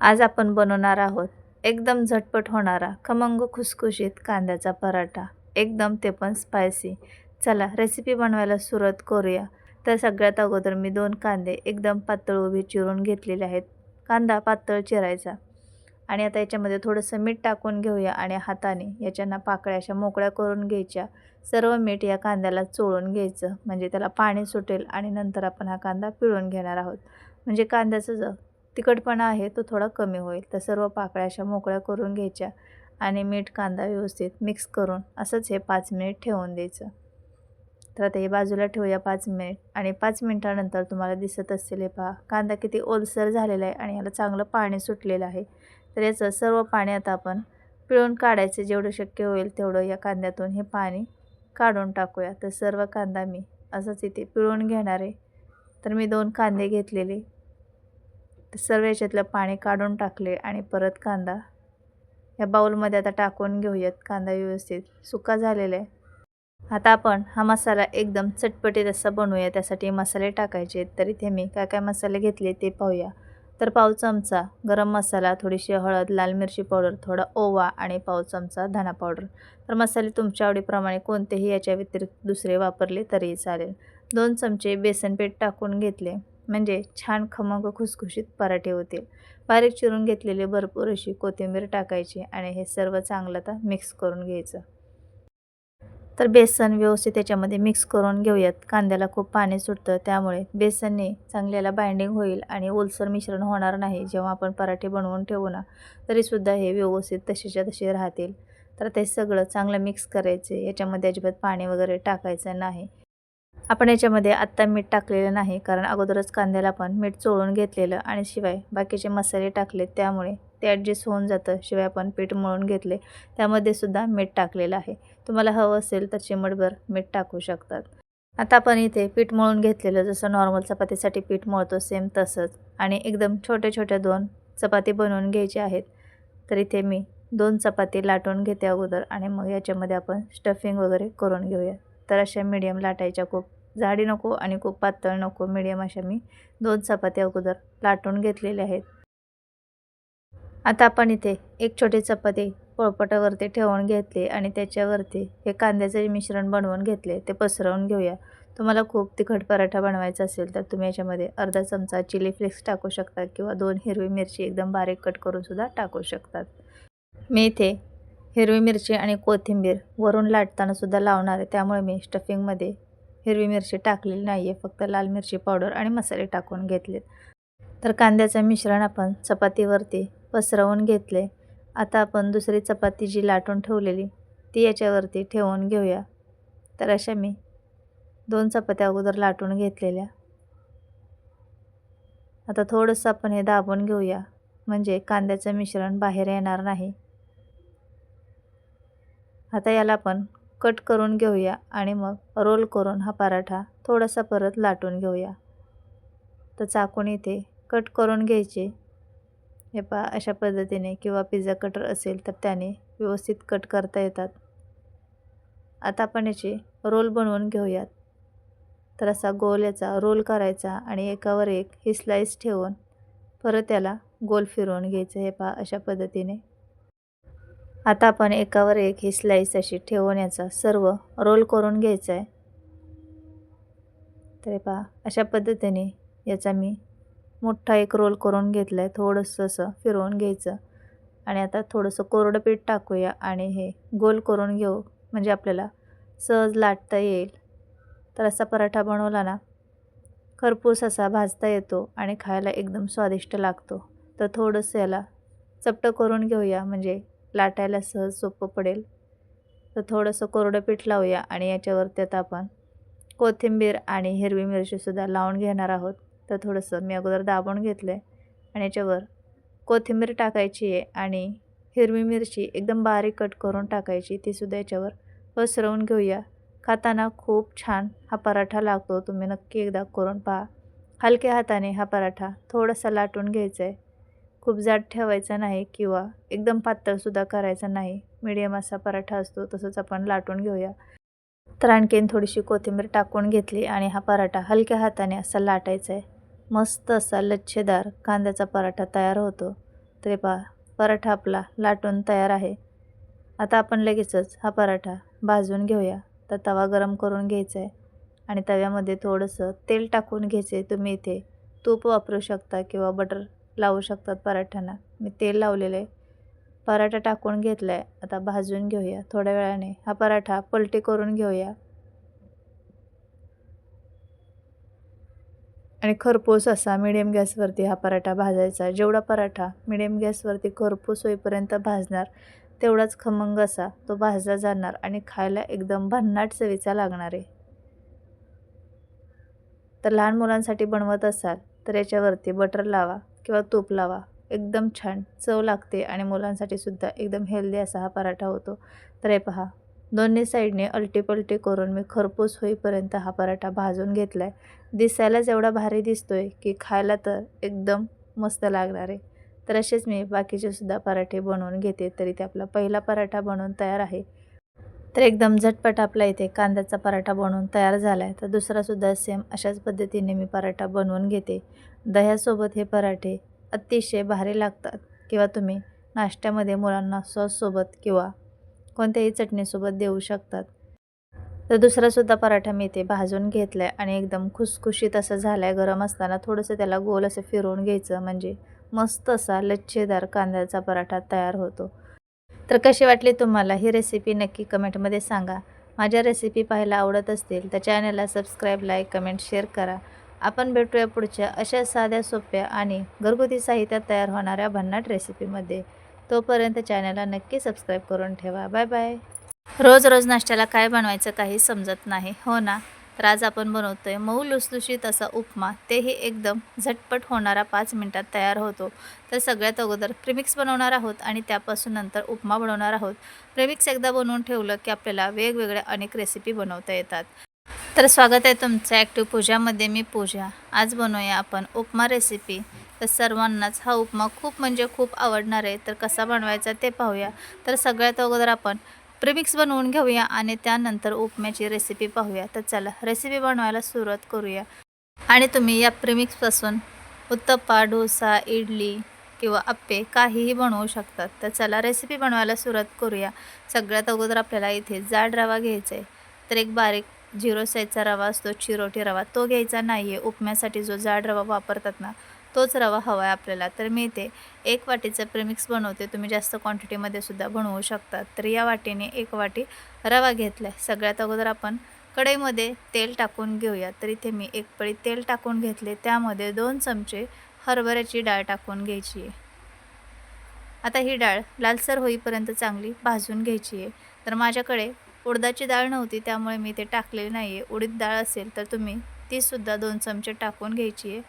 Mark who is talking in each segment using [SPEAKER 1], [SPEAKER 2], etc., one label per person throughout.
[SPEAKER 1] आज आपण बनवणार आहोत एकदम झटपट होणारा खमंग खुसखुशीत कांद्याचा पराठा. एकदम ते पण स्पायसी चला रेसिपी बनवायला सुरुवात करूया. तर सगळ्यात अगोदर मी दोन कांदे एकदम पातळ उभे चिरून घेतलेले आहेत. कांदा पातळ चिरायचा. आणि आता याच्यामध्ये थोडंसं मीठ टाकून घेऊया आणि हाताने याच्याना पाकळ्या अशा मोकळ्या करून घ्यायच्या. सर्व मीठ या कांद्याला चोळून घ्यायचं. म्हणजे त्याला पाणी सुटेल आणि नंतर आपण हा कांदा पिळून घेणार आहोत. म्हणजे कांद्याचं जर तिखटपणा आहे तो थोडा कमी होईल. तर सर्व पाकळ्या अशा मोकळ्या करून घ्यायच्या आणि मीठ कांदा व्यवस्थित मिक्स करून असंच हे पाच मिनिट ठेवून द्यायचं. तर आता हे बाजूला ठेवूया पाच मिनिट आणि पाच मिनिटानंतर तुम्हाला दिसत असेल हे पहा कांदा किती ओलसर झालेला आहे आणि याला चांगलं पाणी सुटलेलं आहे. तर याचं सर्व पाणी आता आपण पिळून काढायचं जेवढं शक्य होईल तेवढं या कांद्यातून हे पाणी काढून टाकूया. तर सर्व कांदा मी असंच इथे पिळून घेणार आहे. तर मी दोन कांदे घेतलेले. तर सर्व याच्यातलं पाणी काढून टाकले आणि परत कांदा. या बाऊलमध्ये आता टाकून घेऊयात. कांदा व्यवस्थित सुका झालेला आहे. आता आपण हा मसाला एकदम चटपटीत असा बनवूया. त्यासाठी मसाले टाकायचे तर इथे मी काय काय मसाले घेतले ते पाहूया. तर पाव चमचा गरम मसाला थोडीशी हळद लाल मिरची पावडर थोडा ओवा आणि पाव चमचा धना पावडर. तर मसाले तुमच्या आवडीप्रमाणे कोणतेही याच्या व्यतिरिक्त दुसरे वापरले तरीही चालेल. दोन चमचे बेसन पीठ टाकून घेतले. म्हणजे छान खमंग खुसखुशीत पराठे होतील. बारीक चिरून घेतलेली भरपूर अशी कोथिंबीर टाकायची आणि हे सर्व चांगलं आता मिक्स करून घ्यायचं. तर बेसन व्यवस्थित त्याच्यामध्ये मिक्स करून घेऊयात. कांद्याला खूप पाणी सुटतं त्यामुळे बेसनने चांगल्याला बाइंडिंग होईल आणि ओलसर मिश्रण होणार नाही जेव्हा आपण पराठे बनवून ठेवू ना तरीसुद्धा हे व्यवस्थित तसेच्या तसे राहतील. तर ते सगळं चांगलं मिक्स करायचे याच्यामध्ये अजिबात पाणी वगैरे टाकायचं नाही. आपण याच्यामध्ये आत्ता मीठ टाकलेलं नाही कारण अगोदरच कांद्याला पण मीठ चोळून घेतलेलं आणि शिवाय बाकीचे मसाले टाकले त्यामुळे ते ॲडजस्ट होऊन जातं. शिवाय आपण पीठ मळून घेतले त्यामध्ये सुद्धा मीठ टाकलेलं आहे. तुम्हाला हवं असेल तर चिमटभर मीठ टाकू शकतात. आता आपण इथे पीठ मळून घेतलेलं जसं नॉर्मल चपातीसाठी पीठ मळतो सेम तसंच. आणि एकदम छोट्या छोट्या दोन चपाती बनवून घ्यायचे आहेत. तर इथे मी दोन चपाती लाटून घेते अगोदर आणि मग याच्यामध्ये आपण स्टफिंग वगैरे करून घेऊया. तर अशा मीडियम लाटायच्या खूप जाडी नको आणि खूप पातळ नको मिडियम अशा मी दोन चपाती अगोदर लाटून घेतलेल्या आहेत. आता आपण इथे एक छोटी चपाती पोळपटावरती ठेवून घेतली आणि त्याच्यावरती हे कांद्याचे मिश्रण बनवून घेतले ते पसरवून घेऊया. तुम्हाला खूप तिखट पराठा बनवायचा असेल तर तुम्ही याच्यामध्ये अर्धा चमचा चिली फ्लेक्स टाकू शकता किंवा दोन हिरवी मिरची एकदम बारीक कट करूनसुद्धा टाकू शकतात. मी इथे हिरवी मिरची आणि कोथिंबीर वरून लाटतानासुद्धा लावणार आहे त्यामुळे मी स्टफिंगमध्ये हिरवी मिरची टाकलेली नाही आहे फक्त लाल मिरची पावडर आणि मसाले टाकून घेतलेत. तर कांद्याचं मिश्रण आपण चपातीवरती पसरवून घेतले. आता आपण दुसरी चपाती जी लाटून ठेवलेली ती याच्यावरती ठेवून घेऊया. तर अशा मी दोन चपात्या अगोदर लाटून घेतलेल्या. आता थोडंसं आपण हे दाबून घेऊया म्हणजे कांद्याचं मिश्रण बाहेर येणार नाही. आता याला आपण कट करून घेऊया आणि मग रोल करून हा पराठा थोडासा परत लाटून घेऊया. तर चाकून इथे कट करून घ्यायचे. हे पा अशा पद्धतीने किंवा पिझ्झा कटर असेल तर त्याने व्यवस्थित कट करता येतात. आता आपण याचे रोल बनवून घेऊयात. तर असा गोल याचा रोल करायचा आणि एकावर एक ही स्लाईस ठेवून परत त्याला गोल फिरवून घ्यायचं. हे पहा अशा पद्धतीने. आता आपण एकावर एक ही स्लाईस अशी ठेवून याचा सर्व रोल करून घ्यायचा आहे तर पहा अशा पद्धतीने याचा मी मोठा एक रोल करून घेतला आहे थोडंसं असं फिरवून घ्यायचं. आणि आता थोडंसं कोरडं पीठ टाकूया आणि हे गोल करून घेऊ म्हणजे आपल्याला सहज लाटता येईल. तर असा पराठा बनवला ना खरपूस असा भाजता येतो आणि खायला एकदम स्वादिष्ट लागतो. तर थोडंसं याला चपटं करून घेऊया म्हणजे लाटायला सहज सोपं पडेल. तर थोडंसं कोरडं पीठ लावूया आणि याच्यावरती आता आपण कोथिंबीर आणि हिरवी मिरचीसुद्धा लावून घेणार आहोत. तर थोडंसं मी अगोदर दाबून घेतलं आहे आणि याच्यावर कोथिंबीर टाकायची आहे आणि हिरवी मिरची एकदम बारीक कट करून टाकायची. तीसुद्धा याच्यावर पसरवून घेऊया. खाताना खूप छान हा पराठा लागतो. तुम्ही नक्की एकदा करून पहा. हलक्या हाताने हा पराठा थोडासा लाटून घ्यायचा आहे खूप जाड ठेवायचा नाही किंवा एकदम पातळसुद्धा करायचा नाही. मीडियम असा पराठा असतो तसंच आपण लाटून घेऊया. तर आणखीन थोडीशी कोथिंबीर टाकून घेतली आणि हा पराठा हलक्या हाताने असा लाटायचा आहे. मस्त असा लच्छेदार कांद्याचा पराठा तयार होतो. तरी पहा पराठा आपला लाटून तयार आहे. आता आपण लगेचच हा पराठा भाजून घेऊया. तर तवा गरम करून घ्यायचा आहे आणि तव्यामध्ये थोडंसं तेल टाकून घ्यायचं आहे. तुम्ही इथे तूप वापरू शकता किंवा बटर लावू शकतात पराठ्यांना. मी तेल लावलेलं आहे पराठा टाकून घेतला आहे आता भाजून घेऊया थोड्या वेळाने. हा पराठा पलटी करून घेऊया. आणि खरपूस असा मिडियम गॅसवरती हा पराठा भाजायचा. जेवढा पराठा मिडियम गॅसवरती खरपूस होईपर्यंत भाजणार तेवढाच खमंग असा तो भाजला जाणार आणि खायला एकदम भन्नाट चवीचा लागणार आहे. तर लहान मुलांसाठी बनवत असाल तर याच्यावरती बटर लावा. किंवा तूप लावा. एकदम छान. चव लागते आणि मुलांसाठी सुद्धा एकदम हेल्दी असा हा पराठा होतो. तर हे पहा. दोन्ही साईडने अलटीपलटी करून मी खरपूस होईपर्यंत हा पराठा भाजून घेतला आहे दिसायलाच एवढा भारी दिसतोय की खायला तर एकदम मस्त लागणार आहे. तर असेच मी बाकीचे सुद्धा पराठे बनवून घेते. तरी ते आपला पहिला पराठा बनवून तयार आहे. तर एकदम झटपट आपला इथे कांद्याचा पराठा बनवून तयार झाला आहे तर दुसरासुद्धा सेम अशाच पद्धतीने मी पराठा बनवून घेते. दह्यासोबत हे पराठे अतिशय भारी लागतात. किंवा तुम्ही नाश्त्यामध्ये मुलांना सॉससोबत किंवा कोणत्याही चटणीसोबत देऊ शकतात. तर दुसरासुद्धा पराठा मी इथे भाजून घेतला आहे आणि एकदम खुसखुशीत असं झालं आहे गरम असताना थोडंसं त्याला गोल असं फिरवून घ्यायचं. म्हणजे मस्त असा लच्छेदार कांद्याचा पराठा तयार होतो. तर कशी वाटली तुम्हाला ही रेसिपी नक्की कमेंटमध्ये सांगा. माझ्या रेसिपी पाहायला आवडत असतील तर चॅनलला सबस्क्राईब लाईक कमेंट शेअर करा. आपण भेटूया पुढच्या अशा साध्या सोप्या आणि घरगुती साहित्यात तयार होणाऱ्या भन्नाट रेसिपीमध्ये तोपर्यंत चॅनलला नक्की सबस्क्राईब करून ठेवा. बाय बाय रोज रोज नाश्त्याला काय बनवायचं काही समजत नाही हो ना? तर आज आपण बनवतोय मऊ लुसलुशीत असा उपमा तेही एकदम झटपट होणारा पाच मिनटात तयार होतो. तर सगळ्यात अगोदर प्रिमिक्स बनवणार आहोत आणि त्यापासून नंतर उपमा बनवणार आहोत. प्रिमिक्स एकदा बनवून ठेवलं की आपल्याला वेगवेगळ्या अनेक रेसिपी बनवता येतात. तर स्वागत आहे तुमचं ॲक्टिव्ह पूजामध्ये मी पूजा. आज बनवूया आपण उपमा रेसिपी तर सर्वांनाच हा उपमा खूप म्हणजे खूप आवडणार आहे. तर कसा बनवायचा ते पाहूया. तर सगळ्यात अगोदर आपण प्रिमिक्स बनवून घेऊया आणि त्यानंतर उपम्याची रेसिपी पाहूया. तर चला रेसिपी बनवायला सुरुवात करूया. आणि तुम्ही या प्रिमिक्सपासून उत्तप्पा डोसा इडली किंवा अप्पे काहीही बनवू शकतात तर चला रेसिपी बनवायला सुरुवात करूया. सगळ्यात अगोदर आपल्याला इथे जाड रवा घ्यायचा आहे. तर एक बारीक झिरो साईजचा रवा असतो चिरोटी रवा. तो घ्यायचा नाही आहे उपम्यासाठी जो जाड रवा वापरतात ना तोच रवा हवा आहे आपल्याला तर मी इथे एक वाटीचं प्रिमिक्स बनवते. तुम्ही जास्त क्वांटिटीमध्ये सुद्धा बनवू शकता. तर या वाटीने एक वाटी रवा घेतला आहे सगळ्यात अगोदर आपण कढईमध्ये तेल टाकून घेऊया. तर इथे मी एक पळी तेल टाकून घेतले. त्यामध्ये दोन चमचे हरभऱ्याची डाळ टाकून घ्यायची आहे. आता ही डाळ लालसर होईपर्यंत चांगली भाजून घ्यायची आहे. तर माझ्याकडे उडदाची डाळ नव्हती त्यामुळे मी ते टाकलेली नाही आहे उडीद डाळ असेल तर तुम्ही तीसुद्धा दोन चमचे टाकून घ्यायची आहे.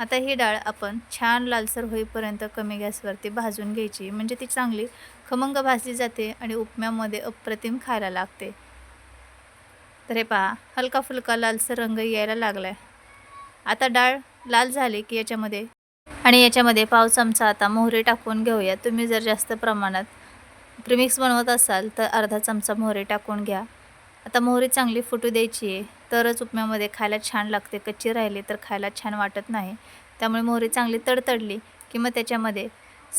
[SPEAKER 1] आता ही डाळ आपण छान लालसर होईपर्यंत कमी गॅसवरती भाजून घ्यायची. म्हणजे ती चांगली खमंग भाजली जाते आणि उपम्यामध्ये अप्रतिम खायला लागते. तर हे पहा हलका फुलका लालसर रंग यायला लागला आहे आता डाळ लाल झाली की याच्यामध्ये आणि याच्यामध्ये पाव चमचा आता मोहरी टाकून घेऊया. तुम्ही जर जास्त प्रमाणात प्रिमिक्स बनवत असाल तर अर्धा चमचा मोहरी टाकून घ्या. आता मोहरी चांगली फुटू द्यायची आहे. तरच उपम्यामध्ये खायला छान लागते. कच्ची राहिली तर खायला छान वाटत नाही. त्यामुळे मोहरी चांगली तडतडली की मग त्याच्यामध्ये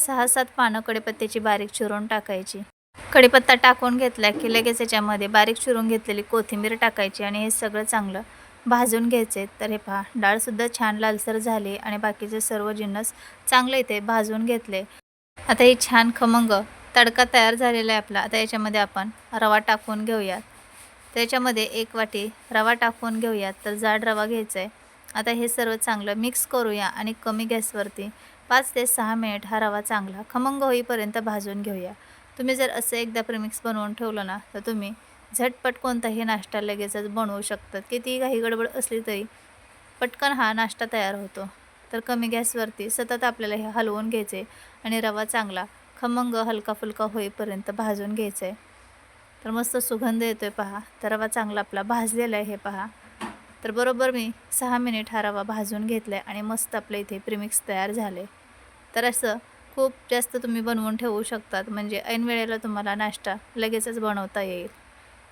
[SPEAKER 1] सहा सात पानं कढीपत्त्याची बारीक चिरून टाकायची. कढीपत्ता टाकून घेतला की लगेच याच्यामध्ये बारीक चिरून घेतलेली कोथिंबीर टाकायची आणि हे सगळं चांगलं भाजून घ्यायचे. तर हे पहा डाळसुद्धा छान लालसर झाली आणि बाकीचे सर्व जिन्नस चांगले इथे भाजून घेतले. आता ही छान खमंग तडका तयार झालेला आहे आपला. आता याच्यामध्ये आपण रवा टाकून घेऊयात. त्याच्यामध्ये एक वाटी रवा टाकून घेऊयात. तर जाड रवा घ्यायचा आहे आता हे सर्व चांगलं मिक्स करूया आणि कमी गॅसवरती पाच ते सहा मिनिट हा रवा चांगला खमंग होईपर्यंत भाजून घेऊया. तुम्ही जर असं एकदा प्रेमिक्स बनवून ठेवलं ना तर तुम्ही झटपट कोणताही नाश्ता लगेचच बनवू शकतात. किती काही गडबड असली तरी पटकन हा नाश्ता तयार होतो. तर कमी गॅसवरती सतत आपल्याला हे हलवून घ्यायचे आणि रवा चांगला खमंग हलका फुलका होईपर्यंत भाजून घ्यायचं आहे तर मस्त सुगंध येतो आहे पहा. तर रवा चांगला आपला भाजलेला आहे हे पहा. तर बरोबर मी सहा मिनिट हा रवा भाजून घेतला आहे आणि मस्त आपल्या इथे प्रिमिक्स तयार झाले. तर असं खूप जास्त तुम्ही बनवून ठेवू शकतात. म्हणजे ऐन वेळेला तुम्हाला नाश्ता लगेचच बनवता येईल.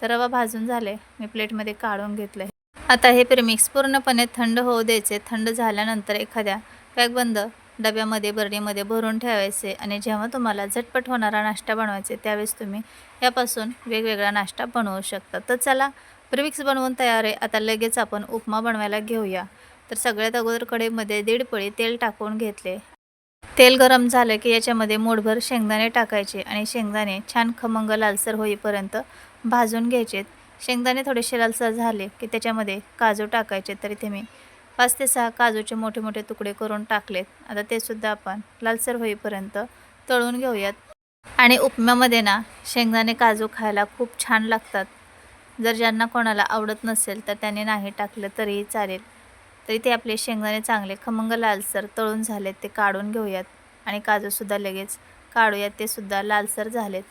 [SPEAKER 1] तर रवा भाजून झाले. मी प्लेटमध्ये काढून घेतलं आहे आता हे प्रिमिक्स पूर्णपणे थंड होऊ द्यायचे. थंड झाल्यानंतर एखाद्या पॅकबंद डब्यामध्ये बरणीमध्ये भरून ठेवायचे आणि जेव्हा तुम्हाला झटपट होणारा नाश्ता बनवायचे त्यावेळेस तुम्ही यापासून वेगवेगळा नाश्ता बनवू शकता. तर चला प्रिमिक्स बनवून तयार आहे. आता लगेच आपण उपमा बनवायला घेऊया. तर सगळ्यात अगोदर कडेमध्ये दीड पळी तेल टाकून घेतले. तेल गरम झालं की याच्यामध्ये मोठभर शेंगदाणे टाकायचे आणि शेंगदाणे छान खमंग लालसर होईपर्यंत भाजून घ्यायचे शेंगदाणे थोडेसे लालसर झाले की त्याच्यामध्ये काजू टाकायचे तर इथे मी पाच ते सहा काजूचे मोठे मोठे तुकडे करून टाकलेत. आता ते सुद्धा आपण लालसर होईपर्यंत तळून घेऊयात. आणि उपम्यामध्ये ना शेंगदाणे काजू खायला खूप छान लागतात. जर ज्यांना कोणाला आवडत नसेल तर त्याने नाही टाकलं तरीही चालेल. तरी ते आपले शेंगदाणे चांगले खमंग लालसर तळून झालेत ते काढून घेऊयात. आणि काजूसुद्धा लगेच काढूयात ते सुद्धा लालसर झालेत.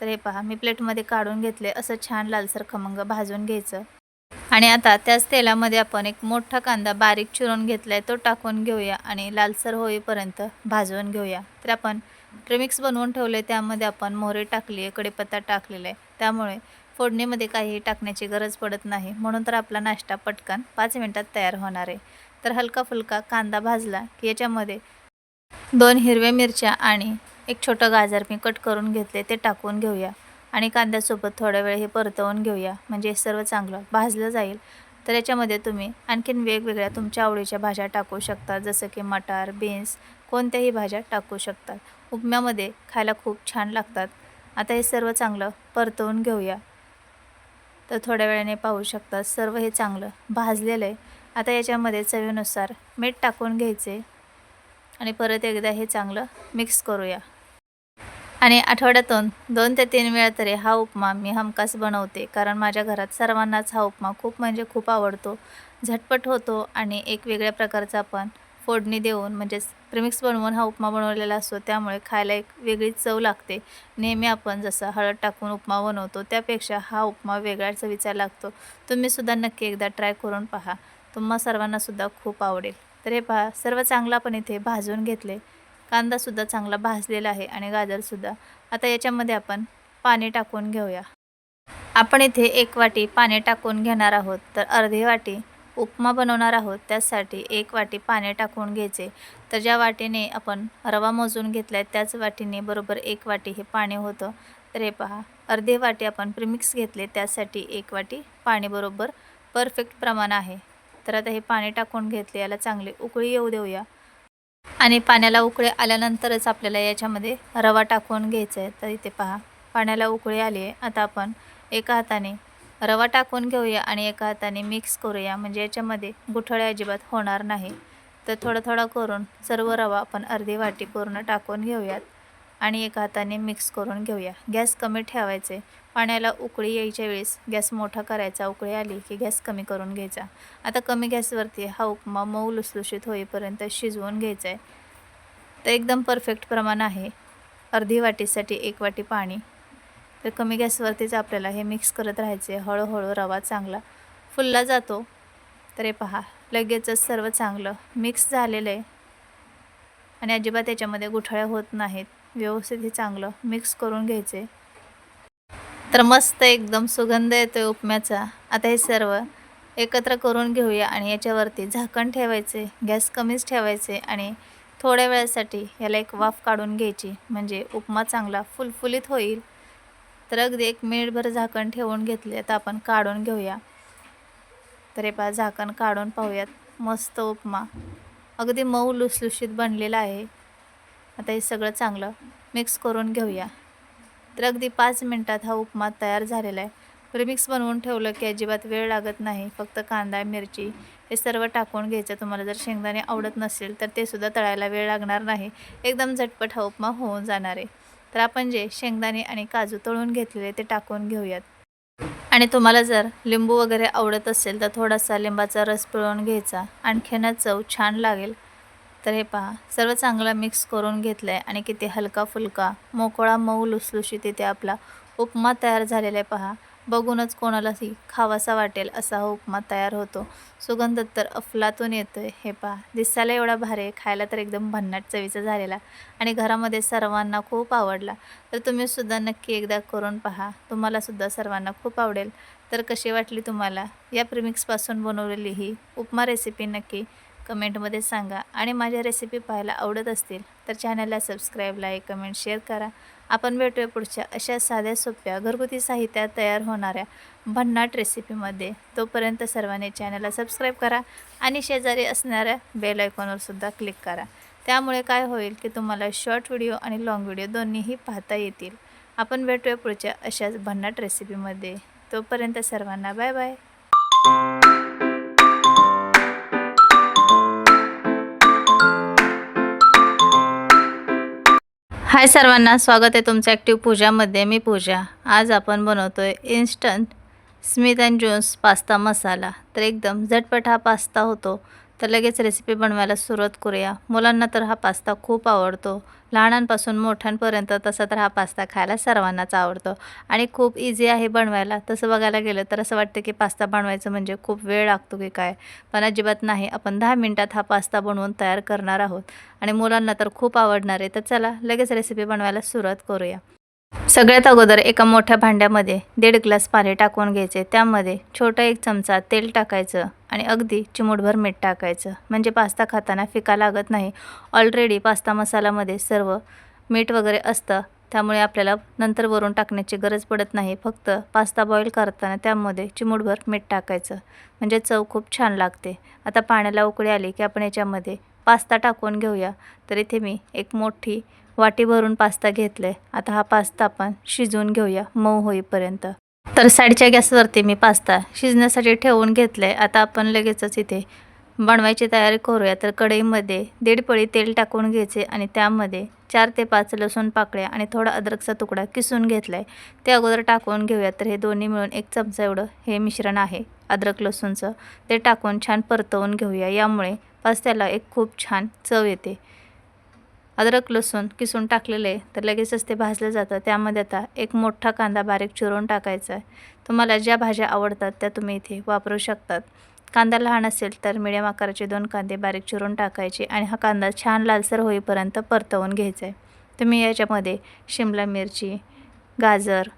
[SPEAKER 1] तर हे पहा मी प्लेटमध्ये काढून घेतले असं छान लालसर खमंग भाजून घ्यायचं. आणि आता त्याच तेलामध्ये आपण एक मोठा कांदा बारीक चिरून घेतला आहे तो टाकून घेऊया आणि लालसर होईपर्यंत भाजून घेऊया. तर आपण प्रेमिक्स बनवून ठेवले त्यामध्ये आपण मोहरी टाकली आहे कढीपत्ता टाकलेला आहे. त्यामुळे फोडणीमध्ये काहीही टाकण्याची गरज पडत नाही. म्हणून तर आपला नाश्ता पटकन पाच मिनटात तयार होणार आहे. तर हलका फुलका कांदा भाजला की याच्यामध्ये दोन हिरव्या मिरच्या आणि एक छोटं गाजर मी कट करून घेतले ते टाकून घेऊया. आणि कांद्यासोबत थोडा वेळ हे परतवून घेऊया. म्हणजे हे सर्व चांगलं भाजलं जाईल. तर याच्यामध्ये तुम्ही आणखीन वेगवेगळ्या तुमच्या आवडीच्या भाज्या टाकू शकता. जसं की मटार बीन्स कोणत्याही भाज्या टाकू शकतात उपम्यामध्ये खायला खूप छान लागतात. आता हे सर्व चांगलं परतवून घेऊया. तर थोड्या वेळाने पाहू शकता सर्व हे चांगलं भाजलेलं आहे. आता याच्यामध्ये चवीनुसार मीठ टाकून घ्यायचे. आणि परत एकदा हे चांगलं मिक्स करूया. आणि आठवड्यातून दोन ते तीन वेळा तरी हा उपमा मी हमखास बनवते कारण माझ्या घरात सर्वांनाच हा उपमा खूप म्हणजे खूप आवडतो. झटपट होतो आणि एक वेगळ्या प्रकारचा आपण फोडणी देऊन म्हणजेच प्रिमिक्स बनवून हा उपमा बनवलेला असतो त्यामुळे खायला एक वेगळी चव लागते. नेहमी आपण जसं हळद टाकून उपमा बनवतो त्यापेक्षा हा उपमा वेगळ्या चवीचा लागतो. तुम्हीसुद्धा नक्की एकदा ट्राय करून पहा. तुम्हा सर्वांनासुद्धा खूप आवडेल. तर हे पहा सर्व चांगलं आपण इथे भाजून घेतले. कांदासुद्धा चांगला भाजलेला आहे आणि गाजरसुद्धा. आता याच्यामध्ये आपण पाणी टाकून घेऊया. आपण इथे एक वाटी पाणी टाकून घेणार आहोत तर अर्धी वाटी उपमा बनवणार आहोत. त्यासाठी एक वाटी पाणी टाकून घ्यायचे. तर ज्या वाटीने आपण रवा मोजून घेतला आहे त्याच वाटीने बरोबर एक वाटी हे पाणी होतं. तर हे पहा अर्धी वाटी आपण प्रिमिक्स घेतले त्यासाठी एक वाटी पाणी बरोबर परफेक्ट प्रमाण आहे. तर आता हे पाणी टाकून घेतले याला चांगले उकळी येऊ देऊया. आणि पाण्याला उकळे आल्यानंतरच आपल्याला याच्यामध्ये रवा टाकून घ्यायचा आहे. तर इथे पहा पाण्याला उकळी आली आहे. आता आपण एका हाताने रवा टाकून घेऊया आणि एका हाताने मिक्स करूया. म्हणजे याच्यामध्ये गुठळे अजिबात होणार नाही. तर थोडं थोडं करून सर्व रवा आपण अर्धी वाटी पूर्ण टाकून घेऊयात. आणि एका हाताने मिक्स करून घेऊया. गॅस कमी ठेवायचे. पाण्याला उकळी यायच्या वेळेस गॅस मोठा करायचा. उकळी आली की गॅस कमी करून घ्यायचा. आता कमी गॅसवरती हा उपमा मऊ लुसलुशीत होईपर्यंत शिजवून घ्यायचा आहे. तर एकदम परफेक्ट प्रमाण आहे. अर्धी वाटीसाठी एक वाटी पाणी. तर कमी गॅसवरतीच आपल्याला हे मिक्स करत राहायचे. हळूहळू रवा चांगला फुलला जातो. तर हे पहा लगेचच सर्व चांगलं मिक्स झालेलं आहे. आणि अजिबात याच्यामध्ये गुठळ्या होत नाहीत. व्यवस्थित हे चांगलं मिक्स करून घ्यायचे. तर मस्त एकदम सुगंध येतो आहे उपम्याचा. आता हे सर्व एकत्र करून घेऊया आणि याच्यावरती झाकण ठेवायचे गॅस कमीच ठेवायचे आणि थोड्या वेळासाठी याला एक वाफ काढून घ्यायची. म्हणजे उपमा चांगला फुलफुलीत होईल. तर अगदी एक मिनिटभर झाकण ठेवून घेतले आता आपण काढून घेऊया. तर हे पहा झाकण काढून पाहूयात. मस्त उपमा. अगदी मऊ लुसलुशीत बनलेला आहे. आता हे सगळं चांगलं मिक्स करून घेऊया. तर अगदी पाच मिनटात हा उपमा तयार झालेला आहे. प्रिमिक्स बनवून ठेवलं की अजिबात वेळ लागत नाही. फक्त कांदा मिरची हे सर्व टाकून घ्यायचं. तुम्हाला जर शेंगदाणे आवडत नसेल तर ते सुद्धा तळायला वेळ लागणार नाही. एकदम झटपट हा उपमा होऊन जाणार आहे. तर आपण जे शेंगदाणे आणि काजू तळून घेतलेले ते टाकून घेऊयात. आणि तुम्हाला जर लिंबू वगैरे आवडत असेल तर थोडासा लिंबाचा रस पिळून घ्यायचा. आणखीनच चव छान लागेल. तर हे पहा सर्व चांगलं मिक्स करून घेतलं आहे आणि किती हलका फुलका मोकळा मऊ लुसलुशीत इथे आपला उपमा तयार झालेला आहे पहा. बघूनच कोणालाही खावासा वाटेल असा हा उपमा तयार होतो. सुगंध तर अफलातून येतो आहे हे पहा दिसायला एवढा भारी आहे खायला तर एकदम भन्नाट चवीचा झालेला आणि घरामध्ये सर्वांना खूप आवडला. तर तुम्हीसुद्धा नक्की एकदा करून पहा. तुम्हालासुद्धा सर्वांना खूप आवडेल. तर कशी वाटली तुम्हाला? या प्रिमिक्सपासून बनवलेली ही उपमा रेसिपी नक्की? कमेंटमध्ये सांगा आणि माझ्या रेसिपी पाहायला आवडत असतील तर चॅनलला सबस्क्राईब लाईक कमेंट शेअर करा. आपण भेटूया पुढच्या अशा साध्या सोप्या घरगुती साहित्यात तयार होणाऱ्या भन्नाट रेसिपीमध्ये. तोपर्यंत सर्वांनी चॅनलला सबस्क्राईब करा आणि शेजारी असणाऱ्या बेल आयकॉनवरसुद्धा क्लिक करा. त्यामुळे काय होईल की तुम्हाला शॉर्ट व्हिडिओ आणि लाँग व्हिडिओ दोन्हीही पाहता येतील. आपण भेटूया पुढच्या अशाच भन्नाट रेसिपीमध्ये. तोपर्यंत सर्वांना बाय बाय. हाय सर्वांना स्वागत आहे तुमचं ॲक्टिव्ह पूजामध्ये. मी पूजा. आज आपण बनवतो आहे instant Smith and Jones pasta masala. तर एकदम झटपट हा पास्ता होतो. तर लगेच रेसिपी बनवायला सुरुवात करूया. मुलांना तर हा पास्ता खूप आवडतो. लहानांपासून मोठ्यांपर्यंत तसा तर हा पास्ता खायला सर्वांनाच आवडतो. आणि खूप इझी आहे बनवायला. तसं बघायला गेलं तर असं वाटतं की पास्ता बनवायचं म्हणजे खूप वेळ लागतो की काय? पण अजिबात नाही. आपण दहा मिनटात हा पास्ता बनवून तयार करणार आहोत. आणि मुलांना तर खूप आवडणार आहे. तर चला लगेच रेसिपी बनवायला सुरुवात करूया. सगळ्यात अगोदर एका मोठ्या भांड्यामध्ये दीड ग्लास पाणी टाकून घ्यायचे. त्यामध्ये छोटा एक चमचा तेल टाकायचं आणि अगदी चिमूटभर मीठ टाकायचं. म्हणजे पास्ता खाताना फिका लागत नाही. ऑलरेडी पास्ता मसाल्यामध्ये सर्व मीठ वगैरे असतं. त्यामुळे आपल्याला नंतर वरून टाकण्याची गरज पडत नाही. फक्त पास्ता बॉईल करताना त्यामध्ये चिमूटभर मीठ टाकायचं. म्हणजे चव खूप छान लागते. आता पाण्याला उकळी आली की आपण याच्यामध्ये पास्ता टाकून घेऊया. तर इथे मी एक मोठी वाटी भरून पास्ता घेतले आता हा पास्ता आपण शिजवून घेऊया. मऊ होईपर्यंत. तर साईडच्या गॅसवरती मी पास्ता शिजण्यासाठी ठेवून घेतलं आहे आता आपण लगेचच इथे बनवायची तयारी करूया. तर कढईमध्ये दीड पळी तेल टाकून घ्यायचे आणि त्यामध्ये चार ते पाच लसूण पाकळ्या आणि थोडा अद्रकचा तुकडा किसून घेतला आहे ते अगोदर टाकून घेऊया. तर हे दोन्ही मिळून एक चमचा एवढं हे मिश्रण आहे अद्रक लसूणचं. ते टाकून छान परतवून घेऊया. यामुळे पास्त्याला एक खूप छान चव येते. अद्रक लसूण किसून टाकलेले आहे तर लगेचच ते भाजलं जातं. त्यामध्ये आता एक मोठा कांदा बारीक चिरून टाकायचा आहे. तुम्हाला ज्या भाज्या आवडतात त्या तुम्ही इथे वापरू शकतात. कांदा लहान असेल तर मिडियम आकाराचे दोन कांदे बारीक चिरून टाकायचे आणि हा कांदा छान लालसर होईपर्यंत परतवून घ्यायचा आहे. तुम्ही याच्यामध्ये शिमला मिरची गाजर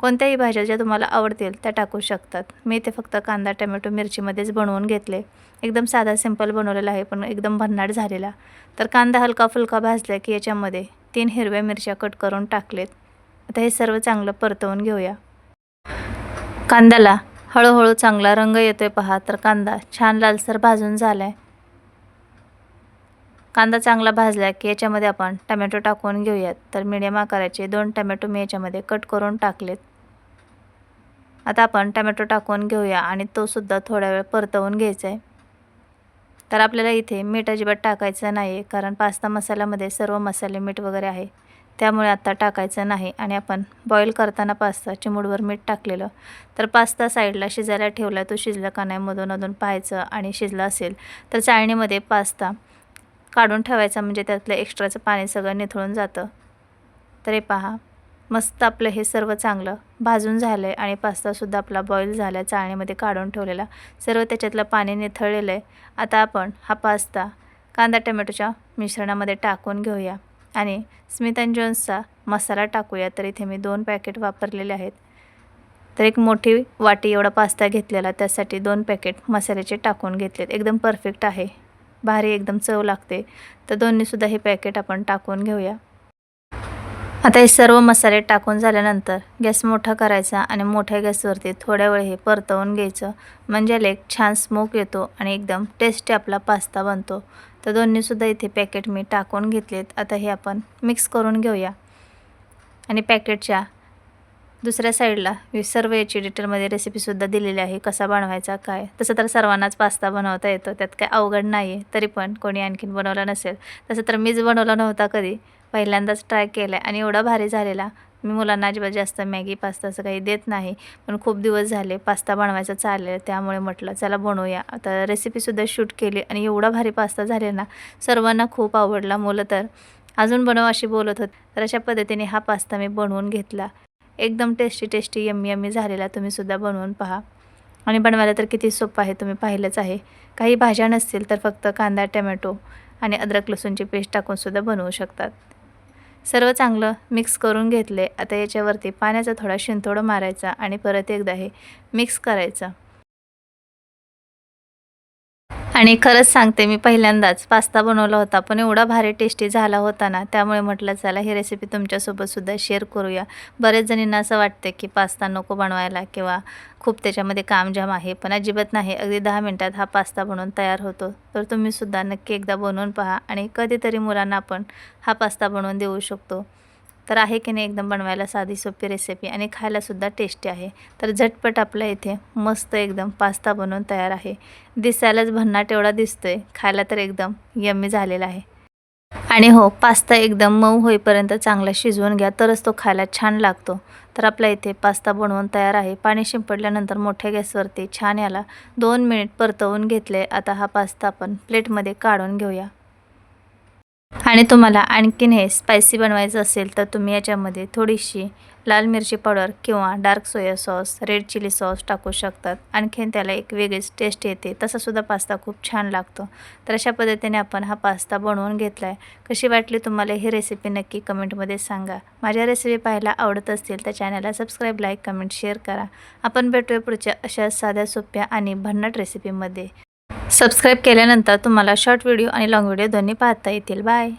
[SPEAKER 1] कोणत्याही भाज्या ज्या तुम्हाला आवडतील त्या टाकू शकतात. मी ते फक्त कांदा टमॅटो मिरचीमध्येच बनवून घेतले. एकदम साधा सिंपल बनवलेला आहे पण एकदम भन्नाट झालेला. तर कांदा हलका फुलका भाजला की याच्यामध्ये तीन हिरव्या मिरच्या कट करून टाकलेत. आता हे सर्व चांगलं परतवून घेऊया. कांद्याला हळूहळू चांगला रंग येतोय पहा. तर कांदा छान लालसर भाजून झाला आहे कांदा चांगला भाजला की याच्यामध्ये आपण टमॅटो टाकून घेऊयात. तर मिडियम आकाराचे दोन टमॅटो मी याच्यामध्ये कट करून टाकलेत. आता आपण टमॅटो टाकून घेऊया आणि तोसुद्धा थोडा वेळ परतवून घ्यायचा आहे. तर आपल्याला इथे मीठ अजिबात टाकायचं नाही कारण पास्ता मसाल्यामध्ये सर्व मसाले मीठ वगैरे आहे. त्यामुळे आता टाकायचं नाही आणि आपण बॉईल करताना पास्ता चिमूडवर मीठ टाकलेलं. तर पास्ता साईडला शिजायला ठेवला तो शिजला का नाही मधून अधून पाहायचं आणि शिजला असेल तर चाळणीमध्ये पास्ता काढून ठेवायचा म्हणजे त्यातलं एक्स्ट्राचं पाणी सगळं निथळून जातं. तर हे पहा. मस्त आपलं हे सर्व चांगलं भाजून झालं आहे आणि पास्तासुद्धा आपला बॉईल झाला आहे चाळणीमध्ये काढून ठेवलेला. सर्व त्याच्यातलं पाणी निथळलेलं आहे. आता आपण हा पास्ता कांदा टोमॅटोच्या मिश्रणामध्ये टाकून घेऊया. आणि स्मिथ अँड जोन्सचा मसाला टाकूया. तर इथे मी दोन पॅकेट वापरलेले आहेत. तर एक मोठी वाटी एवढा पास्ता घेतलेला त्यासाठी दोन पॅकेट मसाल्याचे टाकून घेतलेत. एकदम परफेक्ट आहे. भारी एकदम चव लागते. तर दोन्हीसुद्धा हे पॅकेट आपण टाकून घेऊया. आता हे सर्व मसाले टाकून झाल्यानंतर गॅस मोठा करायचा आणि मोठ्या गॅसवरती थोड्या वेळ हे परतवून घ्यायचं. म्हणजे एक छान स्मोक येतो आणि एकदम टेस्टी आपला पास्ता बनतो. तर दोन्हीसुद्धा इथे पॅकेट मी टाकून घेतलेत. आता हे आपण मिक्स करून घेऊया. आणि पॅकेटच्या दुसऱ्या साईडला मी सर्व याची डिटेलमध्ये रेसिपीसुद्धा दिलेली आहे. कसा बनवायचा काय? तसं तर सर्वांनाच पास्ता बनवता येतो. त्यात काय अवघड नाही आहे तरी पण कोणी आणखीन बनवला नसेल. तसं तर मीच बनवला नव्हता कधी. पहिल्यांदाच ट्राय केला आहे आणि एवढा भारी झालेला. मी मुलांना अजिबात जास्त मॅगी पास्ता असं काही देत नाही. पण खूप दिवस झाले पास्ता बनवायचा चाललेलं त्यामुळे म्हटलं चला बनवूया. आता रेसिपीसुद्धा शूट केली आणि एवढा भारी पास्ता झाले ना सर्वांना खूप आवडला मुलं तर. अजून बनव अशी बोलत होत. तर अशा पद्धतीने हा पास्ता मी बनवून घेतला. एकदम टेस्टी टेस्टी यम्मी यम्मी झालेला तुम्हीसुद्धा बनवून पहा. आणि बनवायला तर किती सोपं आहे तुम्ही पाहिलंच आहे. काही भाज्या नसतील तर फक्त कांदा टमॅटो आणि अद्रक लसूणची पेस्ट टाकूनसुद्धा बनवू शकतात. सर्व चांगलं मिक्स करून घेतले. आता याच्यावरती पाण्याचा थोडा शिंतोडं मारायचा आणि परत एकदा हे मिक्स करायचं. आणि खरंच सांगते मी पहिल्यांदाच पास्ता बनवला होता पण एवढा भारी टेस्टी झाला होता ना त्यामुळे म्हटलं चला ही रेसिपी तुमच्यासोबतसुद्धा शेअर करूया. बरेच जणींना असं वाटतं की पास्ता नको बनवायला किंवा खूप त्याच्यामध्ये कामजाम आहे पण अजिबात नाही. अगदी दहा मिनटात हा पास्ता बनवून तयार होतो. तर तुम्हीसुद्धा नक्की एकदा बनवून पहा आणि कधीतरी मुलांना आपण हा पास्ता बनवून देऊ शकतो. तर आहे की नाही एकदम बनवायला साधी सोपी रेसिपी आणि खायलासुद्धा टेस्टी आहे. तर झटपट आपल्या इथे मस्त एकदम पास्ता बनवून तयार आहे. दिसायलाच भन्नाट एवढा दिसतोय. खायला तर एकदम यम्मी झालेला आहे. आणि हो पास्ता एकदम मऊ होईपर्यंत चांगला शिजवून घ्या तरच तो खायला छान लागतो. तर आपल्या इथे पास्ता बनवून तयार आहे. पाणी शिंपडल्यानंतर मोठ्या गॅसवरती छान याला दोन मिनिट परतवून घेतले. आता हा पास्ता आपण प्लेटमध्ये काढून घेऊया. आणि तुम्हाला आणखीन हे स्पायसी बनवायचं असेल तर तुम्ही याच्यामध्ये थोडीशी लाल मिरची पावडर किंवा dark soya sauce red chilli sauce टाकू शकतात. आणखीन त्याला एक वेगळीच टेस्ट येते. तसासुद्धा पास्ता खूप छान लागतो. तर अशा पद्धतीने आपण हा पास्ता बनवून घेतला आहे कशी वाटली तुम्हाला ही रेसिपी नक्की कमेंटमध्ये सांगा. माझ्या रेसिपी पाहायला आवडत असतील तर चॅनलला सबस्क्राईब लाईक कमेंट शेअर करा. आपण भेटूया पुढच्या अशा साध्या सोप्या आणि भन्नाट रेसिपीमध्ये सबस्क्राईब केल्यानंतर तुम्हाला शॉर्ट व्हिडिओ आणि लाँग व्हिडिओ दोन्ही पाहता येतील. बाय.